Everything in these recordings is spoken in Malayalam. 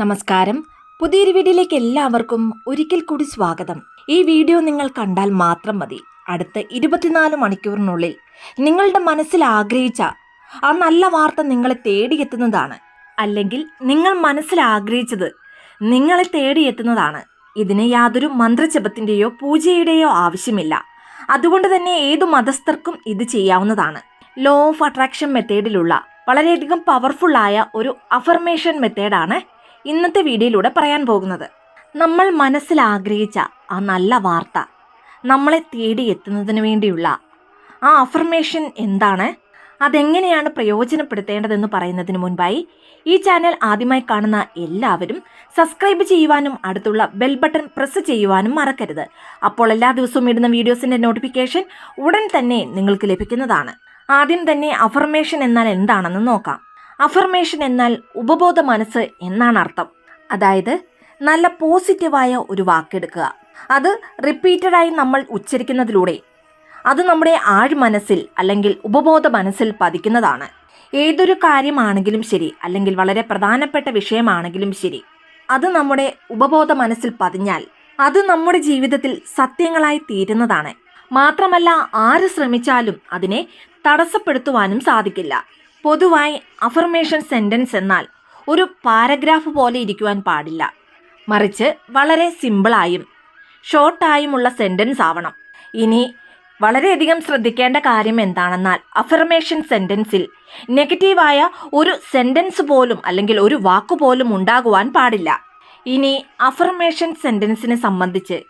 നമസ്കാരം. പുതിയൊരു വീഡിയോയിലേക്ക് എല്ലാവർക്കും ഒരിക്കൽ കൂടി സ്വാഗതം. ഈ വീഡിയോ നിങ്ങൾ കണ്ടാൽ മാത്രം മതി. അടുത്ത ഇരുപത്തിനാല് മണിക്കൂറിനുള്ളിൽ നിങ്ങളുടെ മനസ്സിൽ ആഗ്രഹിച്ച ആ നല്ല വാർത്ത നിങ്ങളെ തേടിയെത്തുന്നതാണ്. അല്ലെങ്കിൽ നിങ്ങൾ മനസ്സിൽ ആഗ്രഹിച്ചത് നിങ്ങളെ തേടിയെത്തുന്നതാണ്. ഇതിന് യാതൊരു മന്ത്രജപത്തിന്റെയോ പൂജയുടെയോ ആവശ്യമില്ല. അതുകൊണ്ട് തന്നെ ഏതു മതസ്ഥർക്കും ഇത് ചെയ്യാവുന്നതാണ്. ലോ ഓഫ് അട്രാക്ഷൻ മെത്തേഡിലുള്ള വളരെയധികം പവർഫുള്ളായ ഒരു അഫർമേഷൻ മെത്തേഡാണ് ഇന്നത്തെ വീഡിയോയിലൂടെ പറയാൻ പോകുന്നത്. നമ്മൾ മനസ്സിൽ ആഗ്രഹിച്ച ആ നല്ല വാർത്ത നമ്മളെ തേടി എത്തുന്നതിന് വേണ്ടിയുള്ള ആ അഫർമേഷൻ എന്താണ്? അതെങ്ങനെയാണ് പ്രയോജനപ്പെടുത്തേണ്ടതെന്ന് പറയുന്നതിന് മുൻപായി ഈ ചാനൽ ആദ്യമായി കാണുന്ന എല്ലാവരും സബ്സ്ക്രൈബ് ചെയ്യുവാനും അടുത്തുള്ള ബെൽ ബട്ടൺ പ്രസ് ചെയ്യുവാനും മറക്കരുത്. അപ്പോൾ എല്ലാ ദിവസവും ഇടുന്ന വീഡിയോസിന്റെ നോട്ടിഫിക്കേഷൻ ഉടൻ തന്നെ നിങ്ങൾക്ക് ലഭിക്കുന്നതാണ്. ആദ്യം തന്നെ അഫർമേഷൻ എന്നാൽ എന്താണെന്ന് നോക്കാം. അഫർമേഷൻ എന്നാൽ ഉപബോധ മനസ്സ് എന്നാണ് അർത്ഥം. അതായത് നല്ല പോസിറ്റീവായ ഒരു വാക്കെടുക്കുക. അത് റിപ്പീറ്റഡായി നമ്മൾ ഉച്ചരിക്കുന്നതിലൂടെ അത് നമ്മുടെ ആഴ്മനസ്സിൽ അല്ലെങ്കിൽ ഉപബോധ മനസ്സിൽ പതിക്കുന്നതാണ്. ഏതൊരു കാര്യമാണെങ്കിലും ശരി അല്ലെങ്കിൽ വളരെ പ്രധാനപ്പെട്ട വിഷയമാണെങ്കിലും ശരി. അത് നമ്മുടെ ഉപബോധ മനസ്സിൽ പതിഞ്ഞാൽ അത് നമ്മുടെ ജീവിതത്തിൽ സത്യങ്ങളായി തീരുന്നതാണ്. മാത്രമല്ല ആര് ശ്രമിച്ചാലും അതിനെ തടസ്സപ്പെടുത്തുവാനും സാധിക്കില്ല. പൊതുവായി അഫർമേഷൻ സെന്റൻസ് എന്നാൽ ഒരു പാരഗ്രാഫ് പോലെ ഇരിക്കുവാൻ പാടില്ല. മറിച്ച് വളരെ സിമ്പിളായും ഷോർട്ടായുമുള്ള സെന്റൻസ് ആവണം. ഇനി വളരെയധികം ശ്രദ്ധിക്കേണ്ട കാര്യം എന്താണെന്നാൽ അഫർമേഷൻ സെന്റൻസിൽ നെഗറ്റീവായ ഒരു സെന്റൻസ് പോലും അല്ലെങ്കിൽ ഒരു വാക്ക് പോലും ഉണ്ടാകുവാൻ പാടില്ല. ഇനി അഫർമേഷൻ സെന്റൻസിനെ സംബന്ധിച്ച്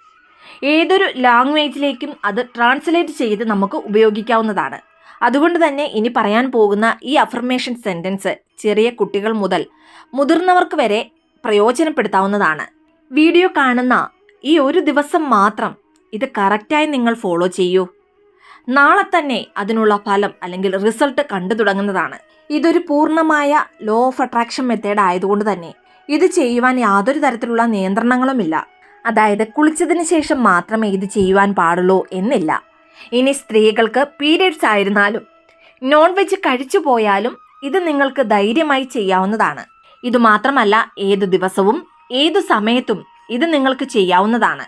ഏതൊരു ലാംഗ്വേജിലേക്കും അത് ട്രാൻസ്ലേറ്റ് ചെയ്ത് നമുക്ക് ഉപയോഗിക്കാവുന്നതാണ്. അതുകൊണ്ട് തന്നെ ഇനി പറയാൻ പോകുന്ന ഈ അഫർമേഷൻ സെന്റൻസ് ചെറിയ കുട്ടികൾ മുതൽ മുതിർന്നവർക്ക് വരെ പ്രയോജനപ്പെടുത്താവുന്നതാണ്. വീഡിയോ കാണുന്ന ഈ ഒരു ദിവസം മാത്രം ഇത് കറക്റ്റായി നിങ്ങൾ ഫോളോ ചെയ്യൂ. നാളെ തന്നെ അതിനുള്ള ഫലം അല്ലെങ്കിൽ റിസൾട്ട് കണ്ടു തുടങ്ങുന്നതാണ്. ഇതൊരു പൂർണമായ ലോ ഓഫ് അട്രാക്ഷൻ മെത്തേഡ് ആയതുകൊണ്ട് തന്നെ ഇത് ചെയ്യുവാൻ യാതൊരു തരത്തിലുള്ള നിയന്ത്രണങ്ങളുമില്ല. അതായത് കുളിച്ചതിന് ശേഷം മാത്രമേ ഇത് ചെയ്യുവാൻ പാടുള്ളൂ എന്നില്ല. ഇനി സ്ത്രീകൾക്ക് പീരിയഡ്സ് ആയിരുന്നാലും നോൺ വെജ് കഴിച്ചു പോയാലും ഇത് നിങ്ങൾക്ക് ധൈര്യമായി ചെയ്യാവുന്നതാണ്. ഇതുമാത്രമല്ല ഏത് ദിവസവും ഏത് സമയത്തും ഇത് നിങ്ങൾക്ക് ചെയ്യാവുന്നതാണ്.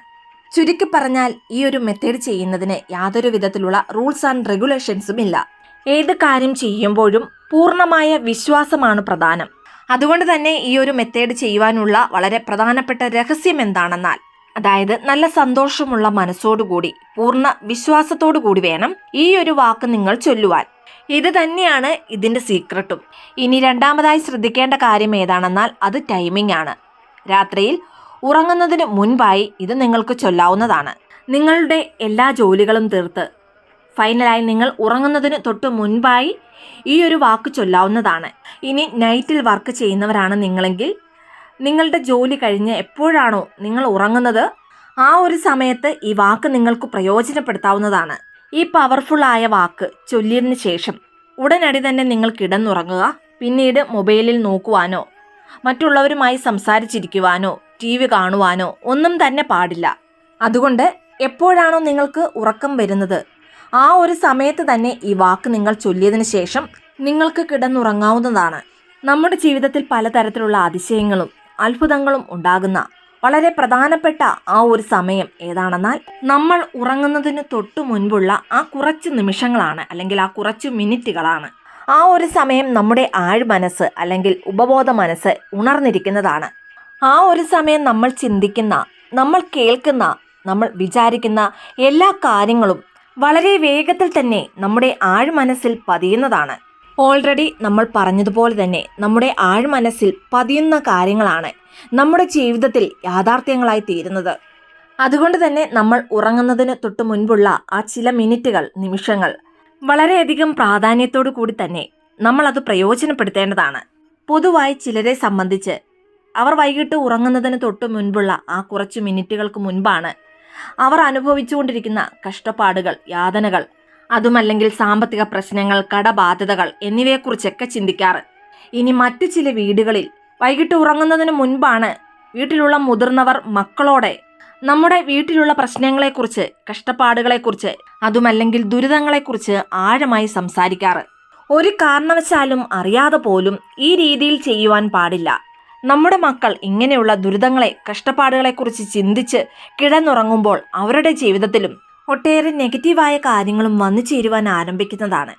ചുരുക്കി പറഞ്ഞാൽ ഈ ഒരു മെത്തേഡ് ചെയ്യുന്നതിന് യാതൊരു വിധത്തിലുള്ള റൂൾസ് ആൻഡ് റെഗുലേഷൻസും ഇല്ല. ഏത് കാര്യം ചെയ്യുമ്പോഴും പൂർണമായ വിശ്വാസമാണ് പ്രധാനം. അതുകൊണ്ട് തന്നെ ഈ ഒരു മെത്തേഡ് ചെയ്യുവാനുള്ള വളരെ പ്രധാനപ്പെട്ട രഹസ്യം എന്താണെന്നാൽ അതായത് നല്ല സന്തോഷമുള്ള മനസ്സോടുകൂടി പൂർണ വിശ്വാസത്തോടു കൂടി വേണം ഈ ഒരു വാക്ക് നിങ്ങൾ ചൊല്ലുവാൻ. ഇത് തന്നെയാണ് ഇതിന്റെ സീക്രട്ടും ഇനി രണ്ടാമതായി ശ്രദ്ധിക്കേണ്ട കാര്യം ഏതാണെന്നാൽ അത് ടൈമിംഗ് ആണ്. രാത്രിയിൽ ഉറങ്ങുന്നതിന് മുൻപായി ഇത് നിങ്ങൾക്ക് ചൊല്ലാവുന്നതാണ്. നിങ്ങളുടെ എല്ലാ ജോലികളും തീർത്ത് ഫൈനലായി നിങ്ങൾ ഉറങ്ങുന്നതിന് തൊട്ട് മുൻപായി ഈ ഒരു വാക്ക് ചൊല്ലാവുന്നതാണ്. ഇനി നൈറ്റിൽ വർക്ക് ചെയ്യുന്നവരാണ് നിങ്ങളെങ്കിൽ നിങ്ങളുടെ ജോലി കഴിഞ്ഞ് എപ്പോഴാണോ നിങ്ങൾ ഉറങ്ങുന്നത്? ആ ഒരു സമയത്ത് ഈ വാക്ക് നിങ്ങൾക്ക് പ്രയോജനപ്പെടുത്താവുന്നതാണ്. ഈ പവർഫുള്ളായ വാക്ക് ചൊല്ലിയതിന് ശേഷം ഉടനടി തന്നെ നിങ്ങൾ കിടന്നുറങ്ങുക പിന്നീട് മൊബൈലിൽ നോക്കുവാനോ മറ്റുള്ളവരുമായി സംസാരിച്ചിരിക്കുവാനോ ടി വി കാണുവാനോ ഒന്നും തന്നെ പാടില്ല. അതുകൊണ്ട് എപ്പോഴാണോ നിങ്ങൾക്ക് ഉറക്കം വരുന്നത് ആ ഒരു സമയത്ത് തന്നെ ഈ വാക്ക് നിങ്ങൾ ചൊല്ലിയതിന് ശേഷം നിങ്ങൾക്ക് കിടന്നുറങ്ങാവുന്നതാണ്. നമ്മുടെ ജീവിതത്തിൽ പലതരത്തിലുള്ള അതിശയങ്ങളും അത്ഭുതങ്ങളും ഉണ്ടാകുന്ന വളരെ പ്രധാനപ്പെട്ട ആ ഒരു സമയം ഏതാണെന്നാൽ നമ്മൾ ഉറങ്ങുന്നതിന് തൊട്ടു മുൻപുള്ള ആ കുറച്ച് നിമിഷങ്ങളാണ് അല്ലെങ്കിൽ ആ കുറച്ച് മിനിറ്റുകളാണ്. ആ ഒരു സമയം നമ്മുടെ ആഴ് മനസ്സ് അല്ലെങ്കിൽ ഉപബോധ മനസ്സ് ഉണർന്നിരിക്കുന്നതാണ്. ആ ഒരു സമയം നമ്മൾ ചിന്തിക്കുന്ന നമ്മൾ കേൾക്കുന്ന നമ്മൾ വിചാരിക്കുന്ന എല്ലാ കാര്യങ്ങളും വളരെ വേഗത്തിൽ തന്നെ നമ്മുടെ ആഴ് മനസ്സിൽ പതിയുന്നതാണ്. ഓൾറെഡി നമ്മൾ പറഞ്ഞതുപോലെ തന്നെ നമ്മുടെ ആഴ്മനസ്സിൽ പതിയുന്ന കാര്യങ്ങളാണ് നമ്മുടെ ജീവിതത്തിൽ യാഥാർത്ഥ്യങ്ങളായി തീരുന്നത്. അതുകൊണ്ട് തന്നെ നമ്മൾ ഉറങ്ങുന്നതിന് തൊട്ട് മുൻപുള്ള ആ ചില മിനിറ്റുകൾ നിമിഷങ്ങൾ വളരെയധികം പ്രാധാന്യത്തോടു കൂടി തന്നെ നമ്മൾ അത് പ്രയോജനപ്പെടുത്തേണ്ടതാണ്. പൊതുവായി ചിലരെ സംബന്ധിച്ച് അവർ വൈകിട്ട് ഉറങ്ങുന്നതിന് തൊട്ട് മുൻപുള്ള ആ കുറച്ച് മിനിറ്റുകൾക്ക് മുൻപാണ് അവർ അനുഭവിച്ചുകൊണ്ടിരിക്കുന്ന കഷ്ടപ്പാടുകൾ യാതനകൾ അതുമല്ലെങ്കിൽ സാമ്പത്തിക പ്രശ്നങ്ങൾ കടബാധ്യതകൾ എന്നിവയെക്കുറിച്ചൊക്കെ ചിന്തിക്കാറ്. ഇനി മറ്റു ചില വീടുകളിൽ വൈകിട്ട് ഉറങ്ങുന്നതിന് മുൻപാണ് വീട്ടിലുള്ള മുതിർന്നവർ മക്കളോടെ നമ്മുടെ വീട്ടിലുള്ള പ്രശ്നങ്ങളെക്കുറിച്ച് കഷ്ടപ്പാടുകളെക്കുറിച്ച് അതുമല്ലെങ്കിൽ ദുരിതങ്ങളെക്കുറിച്ച് ആഴമായി സംസാരിക്കാറ്. ഒരു കാരണവശാലും അറിയാതെ പോലും ഈ രീതിയിൽ ചെയ്യുവാൻ പാടില്ല. നമ്മുടെ മക്കൾ ഇങ്ങനെയുള്ള ദുരിതങ്ങളെ കഷ്ടപ്പാടുകളെക്കുറിച്ച് ചിന്തിച്ച് കിടന്നുറങ്ങുമ്പോൾ അവരുടെ ജീവിതത്തിലും ഒട്ടേറെ നെഗറ്റീവായ കാര്യങ്ങളും വന്നു ചേരുവാൻ ആരംഭിക്കുന്നതാണ്.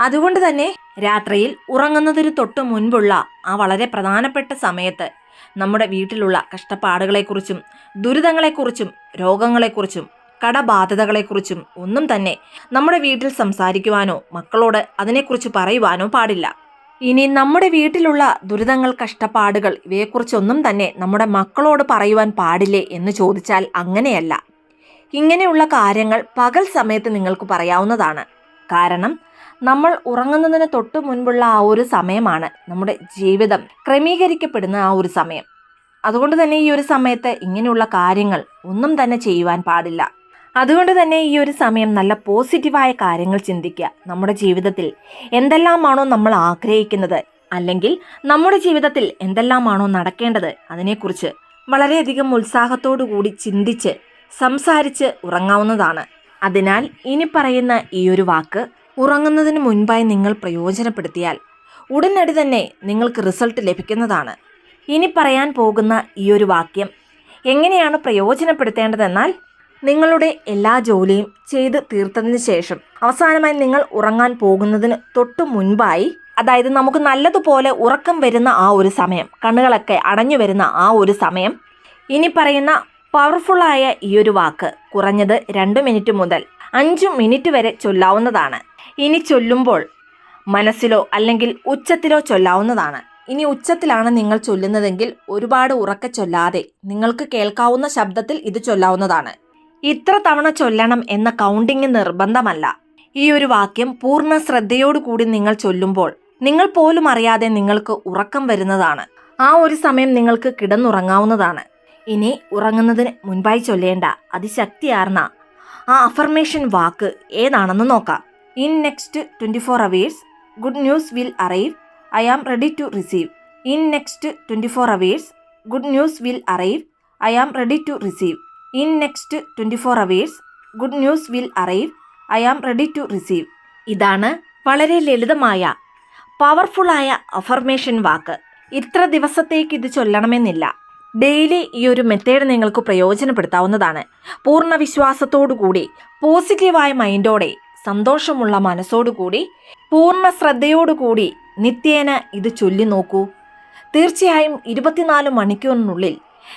അതുകൊണ്ട് തന്നെ രാത്രിയിൽ ഉറങ്ങുന്നതിന് തൊട്ട് മുൻപുള്ള ആ വളരെ പ്രധാനപ്പെട്ട സമയത്ത് നമ്മുടെ വീട്ടിലുള്ള കഷ്ടപ്പാടുകളെക്കുറിച്ചും ദുരിതങ്ങളെക്കുറിച്ചും രോഗങ്ങളെക്കുറിച്ചും കടബാധ്യതകളെക്കുറിച്ചും ഒന്നും തന്നെ നമ്മുടെ വീട്ടിൽ സംസാരിക്കുവാനോ മക്കളോട് അതിനെക്കുറിച്ച് പറയുവാനോ പാടില്ല. ഇനി നമ്മുടെ വീട്ടിലുള്ള ദുരിതങ്ങൾ കഷ്ടപ്പാടുകൾ ഇവയെക്കുറിച്ചൊന്നും തന്നെ നമ്മുടെ മക്കളോട് പറയുവാൻ പാടില്ലേ എന്ന് ചോദിച്ചാൽ അങ്ങനെയല്ല. ഇങ്ങനെയുള്ള കാര്യങ്ങൾ പകൽ സമയത്ത് നിങ്ങൾക്ക് പറയാവുന്നതാണ്. കാരണം നമ്മൾ ഉറങ്ങുന്നതിന് തൊട്ട് മുൻപുള്ള ആ ഒരു സമയമാണ് നമ്മുടെ ജീവിതം ക്രമീകരിക്കപ്പെടുന്ന ആ ഒരു സമയം. അതുകൊണ്ട് തന്നെ ഈ ഒരു സമയത്ത് ഇങ്ങനെയുള്ള കാര്യങ്ങൾ ഒന്നും തന്നെ ചെയ്യുവാൻ പാടില്ല. അതുകൊണ്ട് തന്നെ ഈ ഒരു സമയം നല്ല പോസിറ്റീവായ കാര്യങ്ങൾ ചിന്തിക്കുക. നമ്മുടെ ജീവിതത്തിൽ എന്തെല്ലാമാണോ നമ്മൾ ആഗ്രഹിക്കുന്നത് അല്ലെങ്കിൽ നമ്മുടെ ജീവിതത്തിൽ എന്തെല്ലാമാണോ നടക്കേണ്ടത് അതിനെക്കുറിച്ച് വളരെയധികം ഉത്സാഹത്തോടു കൂടി ചിന്തിച്ച് സംസാരിച്ച് ഉറങ്ങാവുന്നതാണ്. അതിനാൽ ഇനി പറയുന്ന ഈ ഒരു വാക്ക് ഉറങ്ങുന്നതിന് മുൻപായി നിങ്ങൾ പ്രയോജനപ്പെടുത്തിയാൽ ഉടനടി തന്നെ നിങ്ങൾക്ക് റിസൾട്ട് ലഭിക്കുന്നതാണ്. ഇനി പറയാൻ പോകുന്ന ഈ ഒരു വാക്യം എങ്ങനെയാണ് പ്രയോജനപ്പെടുത്തേണ്ടതെന്നാൽ നിങ്ങളുടെ എല്ലാ ജോലിയും ചെയ്ത് തീർത്തതിന് ശേഷം അവസാനമായി നിങ്ങൾ ഉറങ്ങാൻ പോകുന്നതിന് തൊട്ടു മുൻപായി അതായത് നമുക്ക് നല്ലതുപോലെ ഉറക്കം വരുന്ന ആ ഒരു സമയം കണ്ണുകളൊക്കെ അടഞ്ഞു വരുന്ന ആ ഒരു സമയം ഇനി പറയുന്ന പവർഫുള്ളായ ഈ ഒരു വാക്ക് കുറഞ്ഞത് രണ്ട് മിനിറ്റ് മുതൽ അഞ്ച് മിനിറ്റ് വരെ ചൊല്ലാവുന്നതാണ്. ഇനി ചൊല്ലുമ്പോൾ മനസ്സിലോ അല്ലെങ്കിൽ ഉച്ചത്തിലോ ചൊല്ലാവുന്നതാണ്. ഇനി ഉച്ചത്തിലാണ് നിങ്ങൾ ചൊല്ലുന്നതെങ്കിൽ ഒരുപാട് ഉറക്കെ ചൊല്ലാതെ നിങ്ങൾക്ക് കേൾക്കാവുന്ന ശബ്ദത്തിൽ ഇത് ചൊല്ലാവുന്നതാണ്. ഇത്ര തവണ ചൊല്ലണം എന്ന കൗണ്ടിങ് നിർബന്ധമല്ല. ഈ ഒരു വാക്യം പൂർണ ശ്രദ്ധയോടുകൂടി നിങ്ങൾ ചൊല്ലുമ്പോൾ നിങ്ങൾ പോലും അറിയാതെ നിങ്ങൾക്ക് ഉറക്കം വരുന്നതാണ്. ആ ഒരു സമയം നിങ്ങൾക്ക് കിടന്നുറങ്ങാവുന്നതാണ്. ഇനി ഉറങ്ങുന്നതിന് മുൻപായി ചൊല്ലേണ്ട. അതിശക്തിയാർന്ന ആ അഫർമേഷൻ വാക്ക് ഏതാണെന്ന് നോക്കാം. In next twenty four hours good news will arrive I am ready to receive in next twenty four hours good news will arrive I am ready to receive in next twenty four hours good news will arrive I am ready to receive ഇതാണ് വളരെ ലളിതമായ പവർഫുള്ളായ അഫർമേഷൻ വാക്ക്. ഇത്ര ദിവസത്തേക്ക് ഇത് ചൊല്ലണമെന്നില്ല. ഡെയിലി ഈ ഒരു മെത്തേഡ് നിങ്ങൾക്ക് പ്രയോജനപ്പെടുത്താവുന്നതാണ്. പൂർണ വിശ്വാസത്തോടുകൂടി പോസിറ്റീവായ മൈൻഡോടെ സന്തോഷമുള്ള മനസ്സോടുകൂടി പൂർണ ശ്രദ്ധയോടുകൂടി നിത്യേന ഇത് ചൊല്ലി നോക്കൂ. തീർച്ചയായും ഇരുപത്തിനാല് മണിക്കൂറിനുള്ളിൽ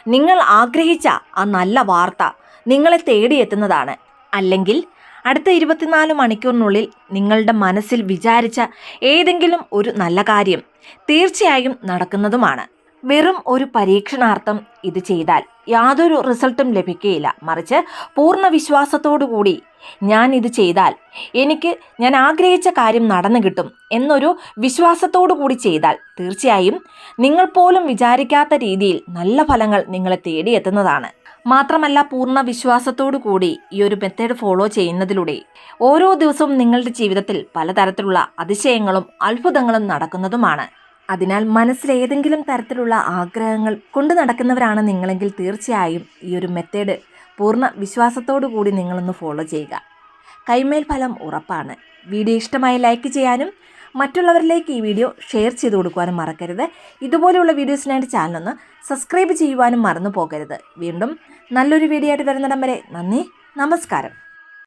നിങ്ങൾ ആഗ്രഹിച്ച ആ നല്ല വാർത്ത നിങ്ങളെ തേടിയെത്തുന്നതാണ്. അല്ലെങ്കിൽ അടുത്ത ഇരുപത്തിനാല് മണിക്കൂറിനുള്ളിൽ നിങ്ങളുടെ മനസ്സിൽ വിചാരിച്ച ഏതെങ്കിലും ഒരു നല്ല കാര്യം തീർച്ചയായും നടക്കുന്നതുമാണ്. വെറും ഒരു പരീക്ഷണാർത്ഥം ഇത് ചെയ്താൽ യാതൊരു റിസൾട്ടും ലഭിക്കുകയില്ല മറിച്ച് പൂർണ വിശ്വാസത്തോടു കൂടി ഞാൻ ഇത് ചെയ്താൽ എനിക്ക് ഞാൻ ആഗ്രഹിച്ച കാര്യം നടന്നു കിട്ടും എന്നൊരു വിശ്വാസത്തോടു കൂടി ചെയ്താൽ തീർച്ചയായും നിങ്ങൾ പോലും വിചാരിക്കാത്ത രീതിയിൽ നല്ല ഫലങ്ങൾ നിങ്ങളെ തേടിയെത്തുന്നതാണ്. മാത്രമല്ല പൂർണ വിശ്വാസത്തോടു കൂടി ഈ ഒരു മെത്തേഡ് ഫോളോ ചെയ്യുന്നതിലൂടെ ഓരോ ദിവസവും നിങ്ങളുടെ ജീവിതത്തിൽ പലതരത്തിലുള്ള അതിശയങ്ങളും അത്ഭുതങ്ങളും നടക്കുന്നതുമാണ്. അതിനാൽ മനസ്സിൽ ഏതെങ്കിലും തരത്തിലുള്ള ആഗ്രഹങ്ങൾ കൊണ്ടു നടക്കുന്നവരാണ് നിങ്ങളെങ്കിൽ തീർച്ചയായും ഈ ഒരു മെത്തേഡ് പൂർണ വിശ്വാസത്തോടു കൂടി നിങ്ങളൊന്ന് ഫോളോ ചെയ്യുക. കൈമേൽ ഫലം ഉറപ്പാണ്. വീഡിയോ ഇഷ്ടമായി ലൈക്ക് ചെയ്യാനും മറ്റുള്ളവരിലേക്ക് ഈ വീഡിയോ ഷെയർ ചെയ്ത് കൊടുക്കുവാനും മറക്കരുത്. ഇതുപോലെയുള്ള വീഡിയോസിനായിട്ട് ചാനലൊന്ന് സബ്സ്ക്രൈബ് ചെയ്യുവാനും മറന്നു പോകരുത്. വീണ്ടും നല്ലൊരു വീഡിയോ ആയിട്ട് വരുന്നിടം വരെ നന്ദി നമസ്കാരം.